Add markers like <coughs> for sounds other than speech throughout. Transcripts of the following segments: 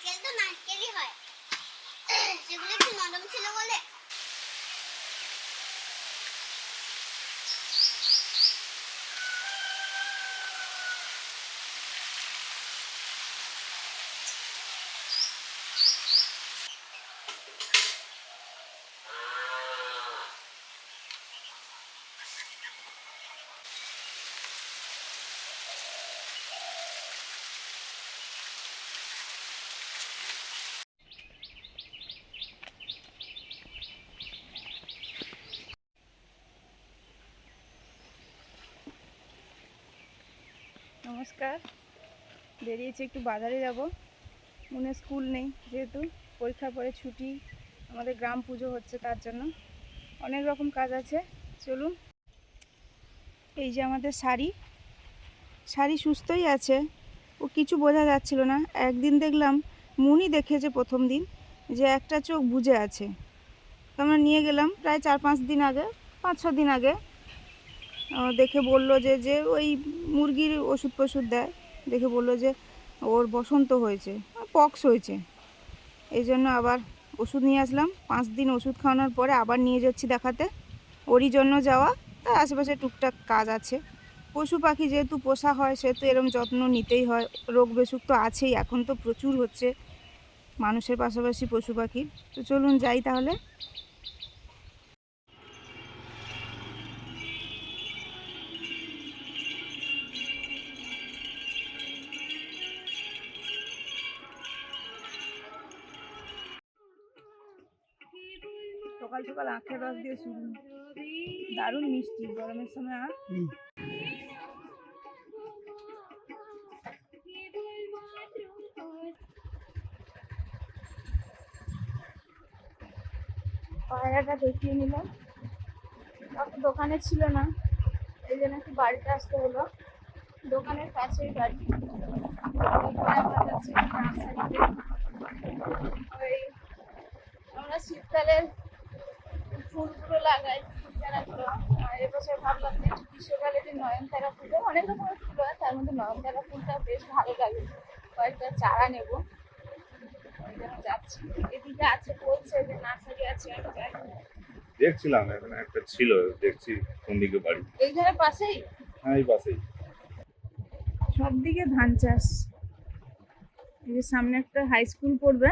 নারকেল তো নারকেলই হয়। <coughs> সেগুলো একটু নরম ছিল বলে নমস্কার। বেরিয়েছি একটু বাজারে যাব। মনে স্কুল নেই যেহেতু, পরীক্ষার পরে ছুটি, আমাদের গ্রাম পুজো হচ্ছে তার জন্য। অনেক রকম কাজ আছে, চলুন। এই যে আমাদের শাড়ি। শাড়ি সুস্থই আছে, ও কিছু বোঝা যাচ্ছিল না। একদিন দেখলাম মুনি দেখেছে প্রথম দিন, যে একটা চোখ বুজে আছে। তো আমরা নিয়ে গেলাম প্রায় চার পাঁচ দিন আগে, পাঁচ ছ দিন আগে। দেখে বলল যে যে ওই মুরগির ওষুধ ফষুধ দেয়। দেখে বলল যে, ওর বসন্ত হয়েছে পক্স হয়েছে। এই জন্য আবার ওষুধ নিয়ে আসলাম। পাঁচ দিন ওষুধ খাওয়ানোর পরে আবার নিয়ে যাচ্ছি দেখাতে। ওরই জন্য যাওয়া। তার আশেপাশে টুকটাক কাজ আছে। পশু পাখি যেহেতু পোষা হয়, সেহেতু এরম যত্ন নিতেই হয়। রোগ বেসুখ তো আছেই, এখন তো প্রচুর হচ্ছে মানুষের পাশাপাশি পশু পাখির তো চলুন যাই তাহলে। সকাল আখের রস দিয়ে শুরু। দারুণ মিষ্টি গরমের সময় আর। পায়রাটা দেখিয়ে নিলাম। দোকানে ছিল না এই জন্য একটু বাড়িতে আসতে হলো। দোকানের কাছেই বাড়ি। আমরা শীতকালের ফুলগুলো লাগাই এবছর ভাবলাম যে গ্রীষ্মকালে যে নয়নতারা ফুল অনেক রকমের ফুল হয় তার মধ্যে নয়নতারা ফুলটা বেশ ভালো লাগে। কয়েকটা চারা নেব। যাচ্ছি। এদিকে আছে বলছে যে নার্সারি আছে আমি যাই। দেখছিলাম এখানে একটা ছিল দেখছি কোন দিকে বাড়ি। এইখানে পাশেই? হ্যাঁ এই পাশেই। সব দিকে ধান চাষ। এই যে সামনে একটা হাই স্কুল পড়বে।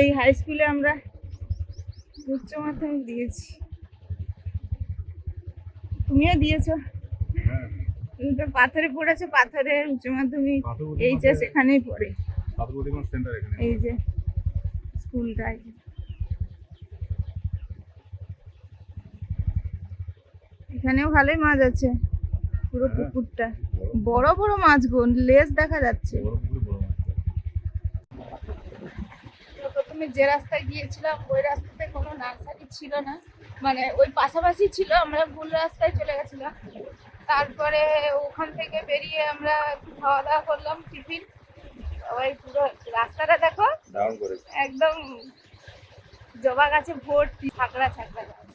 এই হাই স্কুলে আমরা উচ্চ মাধ্যমিক দিয়েছি। তুমিও দিয়েছ? হ্যাঁ। তুমি তো পাথরে পড়েছো পাথরে উচ্চ মাধ্যমিক এইচএস এখানেই পড়ে। এই যে স্কুলটা এই যে। এখানেও ভালোই মাছ আছে পুরো হ্যাঁ। পুকুরটা। বড় বড় মাছ গো লেজ দেখা যাচ্ছে। প্রথমে যে রাস্তায় গিয়েছিলাম ওই রাস্তাতে কোনো নার্সারি ছিল না। মানে ওই পাশাপাশি ছিল আমরা ভুল রাস্তায় চলে গেছিলাম। তারপরে ওখান থেকে বেরিয়ে আমরা খাওয়া দাওয়া করলাম টিফিন। ওই পুরো রাস্তাটা দেখো। একদম জবা গাছে ভর্তি ছাকড়া ছাকড়া গাছ।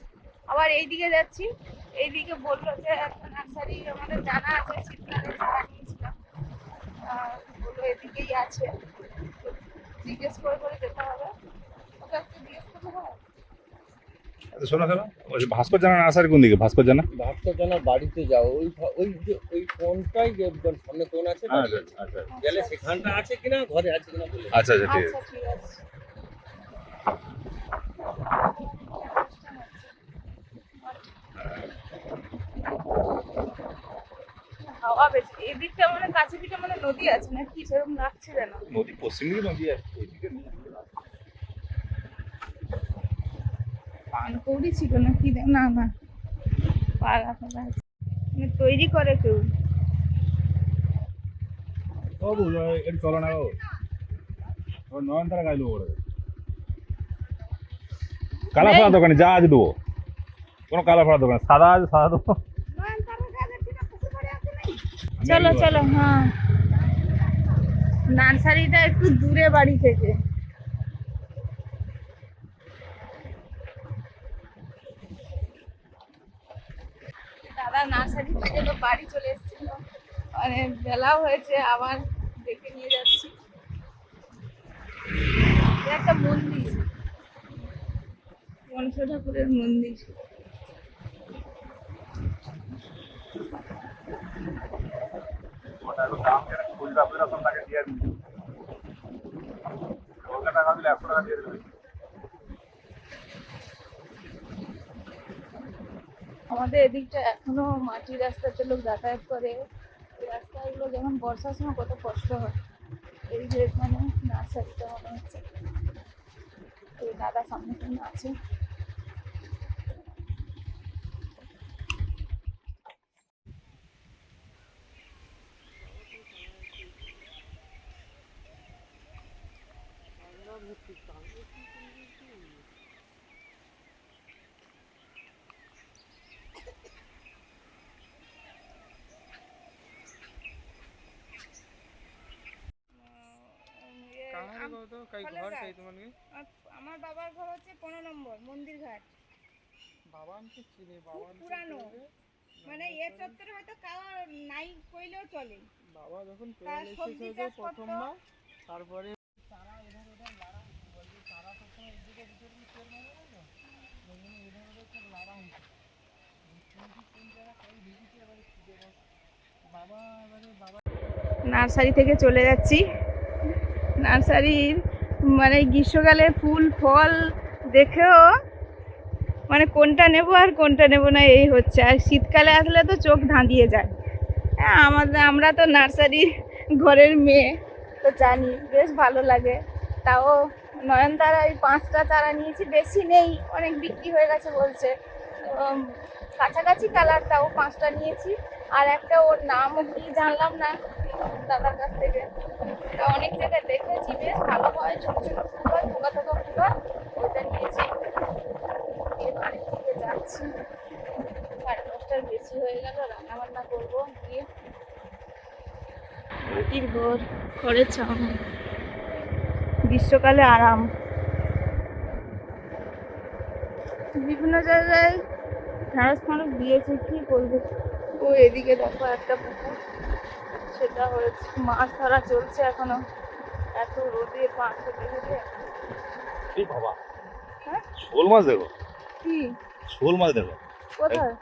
আবার এইদিকে যাচ্ছি এইদিকে বলল যে একটা নার্সারি আমাদের জানা আছে শীতকালে চারা নিয়েছিলাম বলল এদিকেই আছে। জিজ্ঞেস করে করে যেতে হবে। ওকে একটু জিজ্ঞেস আচ্ছা শোনো শোনো। ওই ভাস্কর জানা নার্সারি কোন দিকে? ভাস্কর জানা? ভাস্কর জানার বাড়িতে যাও। ওই ওই যে ওই কোনটাই যে একদম সামনে কোন আছে না? আচ্ছা আচ্ছা গেলে সেখানটা আছে কিনা ঘরে আছে কিনা বলে আচ্ছা আচ্ছা ঠিক আচ্ছা আছে। হাওয়া বেশি এদিকটা মানে কাছে পিঠে মানে নদী আছে নাকি? সেরকম লাগছে যেন। নদী পশ্চিম দিকে নদী আছে ওইদিকে নেই। পানকৌড়ি ছিল না কি না না। পাগা ফাগা আছে। মানে তৈরি করে কেউ। ও বুঝো এটি চলো না ও ও নয়নতারা গাইলো ওরে। কালা ফড়া দোকানে যা আজ দেবো। কোনো কালা ফড়া দোকানে সাদা আছে সাদা দেবো। চলো চলো হ্যাঁ। নার্সারিটা একটু দূরে বাড়ি থেকে দাদা নার্সারি থেকে তো বাড়ি চলে এসেছিল। মানে বেলাও হয়েছে, আবার দেখে নিয়ে যাচ্ছি। একটা মন্দির। মনসা ঠাকুরের মন্দির। দিলে একশো টাকা দিয়ে দিবি। আমাদের এদিকটা এখনও মাটির রাস্তাতে লোক যাতায়াত করে। রাস্তাগুলো যেমন বর্ষার সময় কত কষ্ট হয়। এই যে মানে নার্সারিটা মনে হচ্ছে। এই দাদা সামনে ফলের গাছ। আম- আমার বাবার ঘর হচ্ছে পনেরো নম্বর মন্দির ঘাট। খুব পুরানো। মানে এ চত্বরে হয়তো কারও নাই কইলেও চলে। বাবা যখন তার সবজি চাষ করতো প্রথমবার তারপরে নার্সারি থেকে চলে যাচ্ছি। নার্সারির মানে গ্রীষ্মকালে ফুল, ফল দেখেও মানে কোনটা নেব আর কোনটা নেব না এই হচ্ছে। আর শীতকালে আসলে তো চোখ ধাঁধিয়ে যায়। হ্যাঁ আমাদের, আমরা তো নার্সারি ঘরের মেয়ে, তো জানি, বেশ ভালো লাগে। তাও নয়নতারা ওই পাঁচটা চারা নিয়েছি, বেশি নেই, অনেক বিক্রি হয়ে গেছে বলছে। কাছাকাছি কালার তাও পাঁচটা নিয়েছি। আর একটা ওর নামও কি জানলাম না। দাদার কাছ থেকে। তা অনেক জায়গায় দেখেছি বেশ ভালো হয় ছোট ছোট ফুল হয় থোকা থোকা ফুল হয় ওইটা নিয়েছি। দিকে যাচ্ছি। সাড়ে দশটার বেশি হয়ে গেল রান্না বান্না করব গিয়ে মাটির ঘর ঘরের ছাউন গ্রীষ্মকালে আরাম। বিভিন্ন জায়গায় ঢ্যাঁড়স ফাঁড়স দিয়েছে কি করব ও এদিকে দেখো একটা পুকুর। সেটা হয়েছে মাছ ধরা চলছে এখনও। এত রোদে পাঁচ খেতে খেতে। এই বাবা? হ্যাঁ? শোল মাছ দেখো? কি? শোল মাছ দেখো। কোথায়?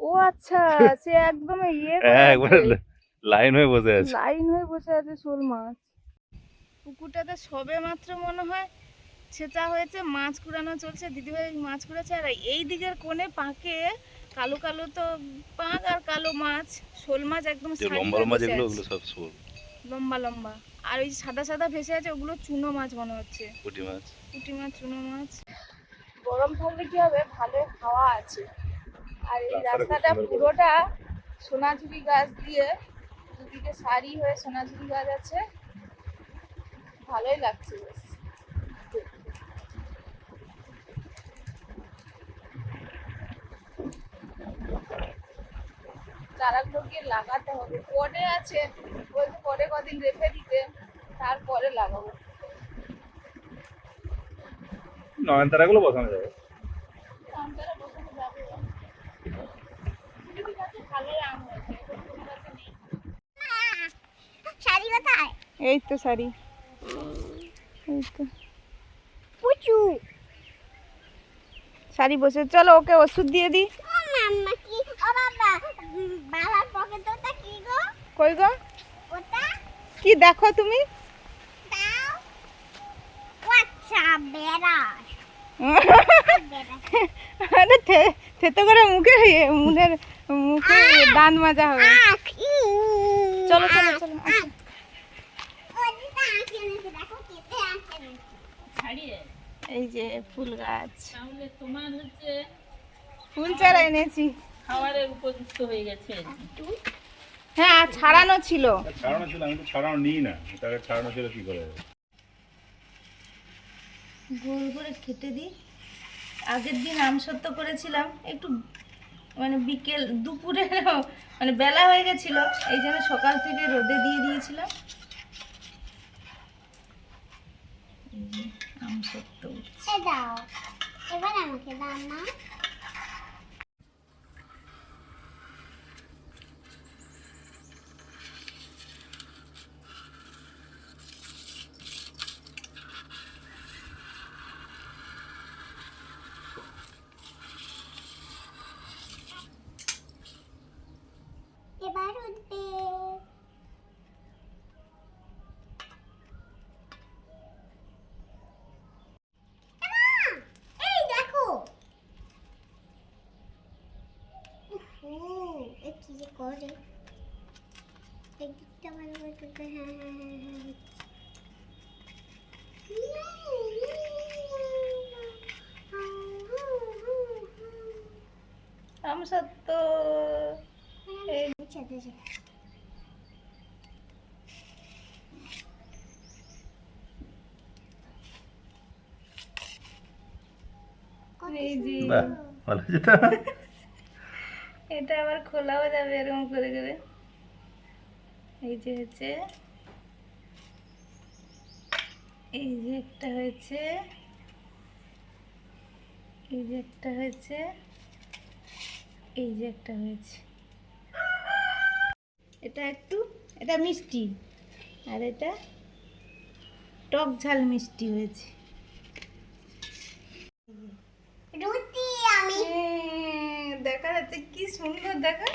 ও আচ্ছা সে একদম ইয়ে হ্যাঁ একবারে লাইন হয়ে বসে আছে। লাইন হয়ে বসে আছে শোল মাছ। পুকুরটাতে সবে মাত্র মনে হয় ছেঁচা হয়েছে মাছ কুড়ানো চলছে দিদিভাই মাছ কুড়াচ্ছে আর এই দিকের কোণে পাঁকে কালো কালো তো পাঁক আর কালো মাছ শোল মাছ একদম সারি লম্বা লম্বা যেগুলো আছে। ওগুলো সব শোল। লম্বা লম্বা। আর ওই সাদা সাদা ভেসে আছে ওগুলো চুনো মাছ মনে হচ্ছে। পুঁটি মাছ। পুঁটি মাছ চুনো মাছ। গরম থাকলে কি হবে? ভালো হাওয়া আছে। আর এই রাস্তাটা পুরোটা সোনাঝুরি গাছ দিয়ে দুদিকে সারি হয়ে সোনাঝুরি গাছ আছে। ভালোই লাগছে বেশ। চারাগুলো গিয়ে লাগাতে হবে। পরে আছে বলতে পরে কদিন রেখে দিতে তারপরে লাগাবো। বসানো যাবে? বসানো আম হয়েছে। শাড়ি কোথায়? এই তো শাড়ি। এই তো। পুচু। শাড়ি বসে চলো ওকে ওষুধ দিয়ে দিই ও মাম্মা কি ও বাবা উম, বাবার পকেট ওটা কি গো? কই গো? ওটা? কি দেখো তুমি? দাও। আচ্ছা বেড়াস <laughs> আরে থে- থেতো করে মুখে ইয়ে, মুখের মুখে দাঁত মাজা হবে। চলো চলো চলো এনেছে এই যে ফুল গাছ। তাহলে তোমার হচ্ছে ফুল চারা এনেছি। খাবারের উপযুক্ত হয়ে গেছে। হ্যাঁ আর ছাড়ানো ছিল। ছাড়ানো ছিল আমি তো ছাড়ানো নিই না। তাকে ছাড়ানো ছিল কি করে? গোল করে কেটে দিই। আগের দিন আমসত্ব করেছিলাম একটু মানে বিকেল দুপুরে <laughs> মানে বেলা হয়ে গেছিল এই জন্য সকাল থেকে রোদে দিয়ে দিয়েছিলাম। দাও। এবার আমাকে দাও না করে একদিকটা ভালো করে তুলতে হ্যাঁ হ্যাঁ হ্যাঁ হ্যাঁ আম সত্য এই ছাদে ছাদে এই যে বাহ ভালো হয়েছে তো? এটা আবার খোলাও যাবে এরকম করে করে। এই যে হচ্ছে এই যে একটা হয়েছে এই যে একটা হয়েছে। এই যে একটা হয়েছে। এটা একটু এটা মিষ্টি। আর এটা টক ঝাল মিষ্টি হয়েছে। রুটি আমি। হ্যাঁ, দেখা যাচ্ছে কি সুন্দর দেখা।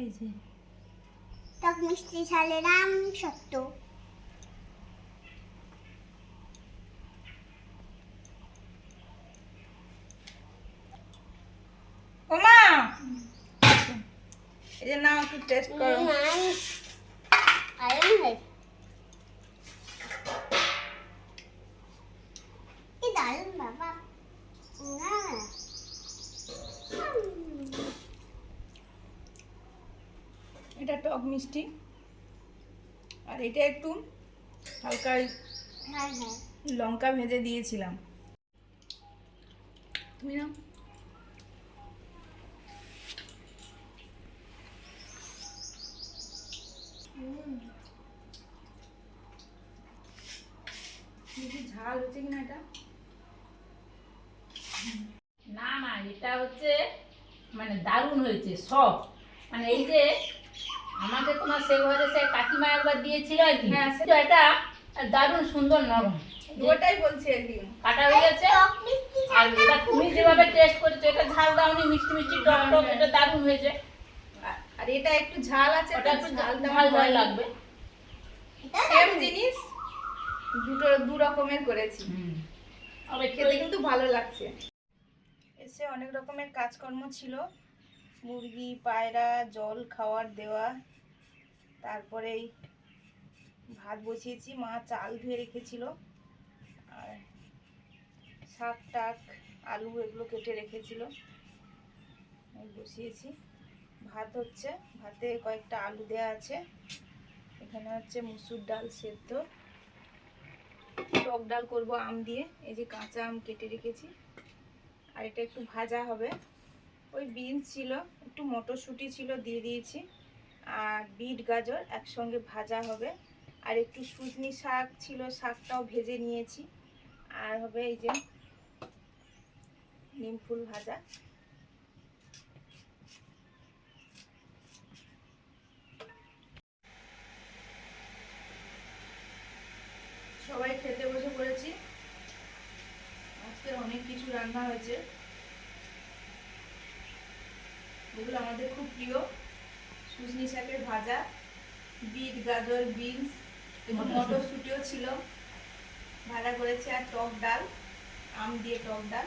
এই যে। টক মিষ্টি ঝালের আম সত্য ওমা এই যে নাও একটু টেস্ট করো। বাবা না এটা টক মিষ্টি। আর এটা একটু হালকা হ্যাঁ হ্যাঁ। লঙ্কা ভেজে দিয়েছিলাম। তুমি না বেশি ঝাল হচ্ছে কিনা এটা? না না এটা হচ্ছে মানে দারুণ হয়েছে সব মানে এই যে আমাকে তোমার সে ঘরে সে কাকিমা একবার দিয়েছিল আর কি। হ্যাঁ, এটা দারুণ সুন্দর নরম। ওটাই বলছি আর কি কাটা হয়ে গেছে। আর এটা তুমি যেভাবে টেস্ট করেছ এটা ঝাল দাওনি মিষ্টি মিষ্টি টক টক এটা দারুণ হয়েছে। আর- এটা একটু ঝাল আছে ওটা একটু ঝাল ঝাল লাগবে। সেম জিনিস? দুটো দু রকমের করেছি। খেতে কিন্তু ভালো লাগছে। এসে অনেক রকমের কাজকর্ম ছিল। মুরগি পায়রা জল খাওয়ার দেওয়া। তারপরে এই ভাত বসিয়েছি মা চাল ধুয়ে রেখেছিল। আর শাক টাক আলু এগুলো কেটে রেখেছিল। বসিয়েছি। ভাত হচ্ছে ভাতে কয়েকটা আলু দেওয়া আছে। এখানে হচ্ছে মুসুর ডাল সেদ্ধ। টক ডাল করব আম দিয়ে। এই যে কাঁচা আম কেটে রেখেছি। আর এটা একটু ভাজা হবে। ওই বিনস ছিল, একটু মটরশুঁটি ছিল দিয়ে দিয়েছি। আর বিট গাজর একসঙ্গে ভাজা হবে। আর একটু সুজনি শাক ছিল, শাকটাও ভেজে নিয়েছি। আর হবে এই যে নিম ফুল ভাজা। সবাই খেতে বসে পড়েছি আজকে অনেক কিছু রান্না হয়েছে। এগুলো আমাদের খুব প্রিয়। সুজনি শাকের ভাজা, বিট, গাজর, বিনস এবং মটরশুটিও ছিল। ভাজা করেছে আর টক ডাল, আম দিয়ে টক ডাল।